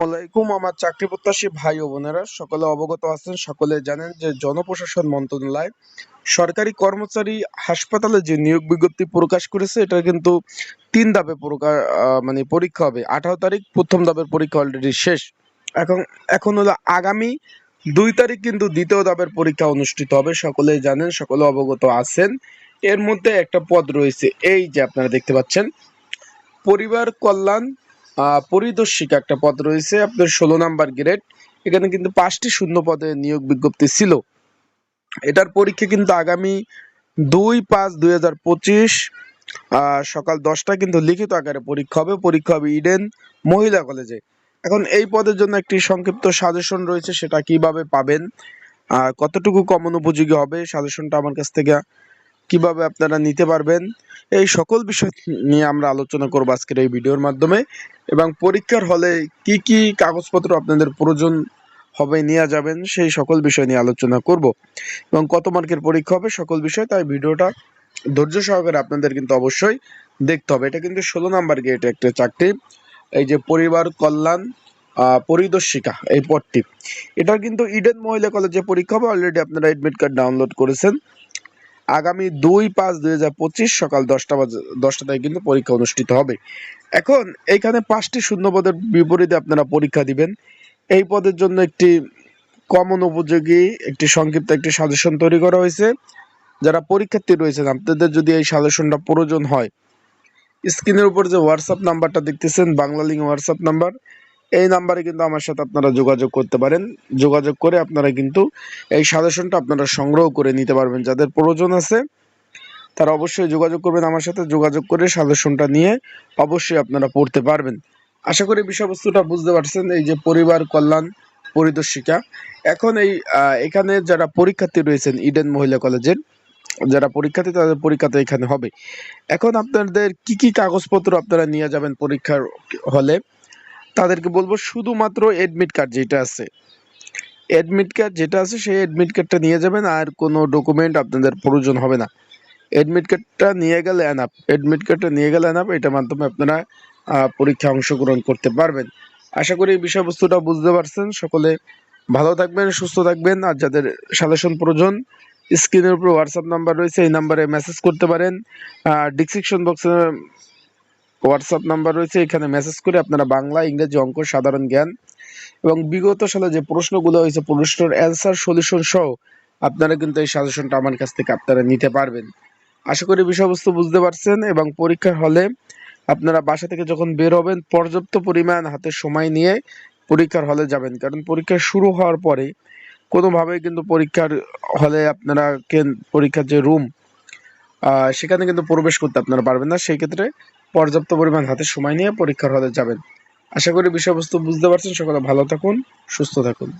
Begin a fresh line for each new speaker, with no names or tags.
আমার চাকরি প্রত্যাশী ভাই ও বোনেরা। সকলে অবগত আছেন, সকলে জানেন যে জনপ্রশাসন মন্ত্রণালয় সরকারি কর্মচারী হাসপাতালে যে নিয়োগ বিজ্ঞপ্তি প্রকাশ করেছে, এটা কিন্তু তিন ধাপে প্রকাশ মানে পরীক্ষা হবে। আঠারো তারিখ, প্রথম ধাপের পরীক্ষা অলরেডি শেষ। এখন এখন হলো আগামী দুই তারিখ কিন্তু দ্বিতীয় ধাপের পরীক্ষা অনুষ্ঠিত হবে সকলে জানেন, সকলে অবগত আছেন। এর মধ্যে একটা পদ রয়েছে, এই যে আপনারা দেখতে পাচ্ছেন, পরিবার কল্যাণ পরিদর্শিকা একটা পদ রয়েছে, আপনার ষোলো নাম্বার গ্রেড এখানে কিন্তু পাঁচটি শূন্য পদে নিয়োগ বিজ্ঞপ্তি ছিল। এটার পরীক্ষা কিন্তু আগামী দুই পাঁচ দুই হাজার পঁচিশ সকাল দশটা কিন্তু লিখিত আকারে পরীক্ষা হবে। পরীক্ষা হবে ইডেন মহিলা কলেজে। এখন এই পদের জন্য একটি সংক্ষিপ্ত সাজেশন রয়েছে, সেটা কীভাবে পাবেন? কতটুকু কমন উপযোগী হবে? সাজেশনটা আমার কাছ থেকে কীভাবে আপনারা নিতে পারবেন, এই সকল বিষয় নিয়ে আমরা আলোচনা করব আজকের এই ভিডিওর মাধ্যমে এবং পরীক্ষার হলে কি কি কাগজপত্র আপনাদের প্রয়োজন হবে নিয়ে যাবেন সেই সকল বিষয় নিয়ে আলোচনা করব। এবং কত মার্কের পরীক্ষা হবে সকল বিষয়, তাই ভিডিওটা ধৈর্য সহকারে আপনাদের কিন্তু অবশ্যই দেখতে হবে। এটা কিন্তু ষোলো নাম্বার গেট একটা চাকরি, এই যে পরিবার কল্যাণ পরিদর্শিকা, এই পদটি। এটার কিন্তু ইডেন মহিলা কলেজে পরীক্ষা হবে অলরেডি আপনারা এডমিট কার্ড ডাউনলোড করেছেন। আগামী দুই পাঁচ দুই হাজার পঁচিশ সকাল দশটা বাজে, দশটায় কিন্তু পরীক্ষা অনুষ্ঠিত হবে। এখন এইখানে পাঁচটি শূন্য পদের বিপরীতে আপনারা পরীক্ষা দিবেন। এই পদের জন্য একটি কমন উপযোগী, একটি সংক্ষিপ্ত একটি সাজেশন তৈরি করা হয়েছে। যারা পরীক্ষার্থী রয়েছেন, আপনাদের যদি এই সাজেশনটা প্রয়োজন হয় স্ক্রিনের উপর যে হোয়াটসঅ্যাপ নাম্বারটা দেখতেছেন বাংলা লিঙ্ক হোয়াটসঅ্যাপ নাম্বার এই নাম্বারে কিন্তু আমার সাথে আপনারা যোগাযোগ করতে পারেন। যোগাযোগ করে আপনারা কিন্তু এই সাজেশনটা আপনারা সংগ্রহ করে নিতে পারবেন। যাদের প্রয়োজন আছে, তারা অবশ্যই যোগাযোগ করবেন আমার সাথে। যোগাযোগ করে সাজেশনটা নিয়ে অবশ্যই আপনারা পড়তে পারবেন। আশা করি বিষয়বস্তুটা বুঝতে পারছেন। এই যে পরিবার কল্যাণ পরিদর্শিকা এখন এই এখানে যারা পরীক্ষার্থী রয়েছেন, ইডেন মহিলা কলেজের, যারা পরীক্ষার্থী, তাদের পরীক্ষা তো এখানে হবে। এখন আপনাদের কি কি কাগজপত্র আপনারা নিয়ে যাবেন পরীক্ষার হলে? তাদেরকে বলব শুধুমাত্র এডমিট কার্ড যেটা আছে। অ্যাডমিট কার্ড যেটা আছে সেই অ্যাডমিট কার্ডটা নিয়ে যাবেন আর কোনো ডকুমেন্ট আপনাদের প্রয়োজন হবে না। অ্যাডমিট কার্ডটা নিয়ে গেলে অ্যানাপ এডমিট কার্ডটা নিয়ে গেলে অ্যানাপ এটার মাধ্যমে আপনারা আহ, পরীক্ষায় অংশগ্রহণ করতে পারবেন। আশা করি এই বিষয়বস্তুটা বুঝতে পারছেন। সকলে ভালো থাকবেন সুস্থ থাকবেন। আর যাদের সাজেশন প্রয়োজন স্ক্রিনের উপর হোয়াটসঅ্যাপ নাম্বার রয়েছে এই নাম্বারে মেসেজ করতে পারেন। ডিসক্রিপশন বক্সে হোয়াটসঅ্যাপ নাম্বার রয়েছে, এখানে মেসেজ করে আপনারা বাংলা, ইংরেজি অঙ্ক, সাধারণ জ্ঞান এবং বিগত সালে যে প্রশ্নগুলো হয়েছে, প্রশ্নের অ্যান্সার সলিউশন সহ আপনারা কিন্তু এই সাজেশনটা আমার কাছ থেকে আপনারা নিতে পারবেন। আশা করি বিষয়বস্তু বুঝতে পারছেন এবং পরীক্ষার হলে আপনারা বাসা থেকে যখন বের হবেন, পর্যাপ্ত পরিমাণ হাতে সময় নিয়ে পরীক্ষার হলে যাবেন। কারণ পরীক্ষা শুরু হওয়ার পরে কোনোভাবেই কিন্তু পরীক্ষার হলে আপনারা পরীক্ষার যে রুম সেখানে কিন্তু প্রবেশ করতে আপনারা পারবেন না। সেই ক্ষেত্রে পর্যাপ্ত পরিমাণ হাতে সময় নিয়ে পরীক্ষার হলে যাবেন। আশা করি বিষয়বস্তু বুঝতে পারছেন। সকলে ভালো থাকুন, সুস্থ থাকুন।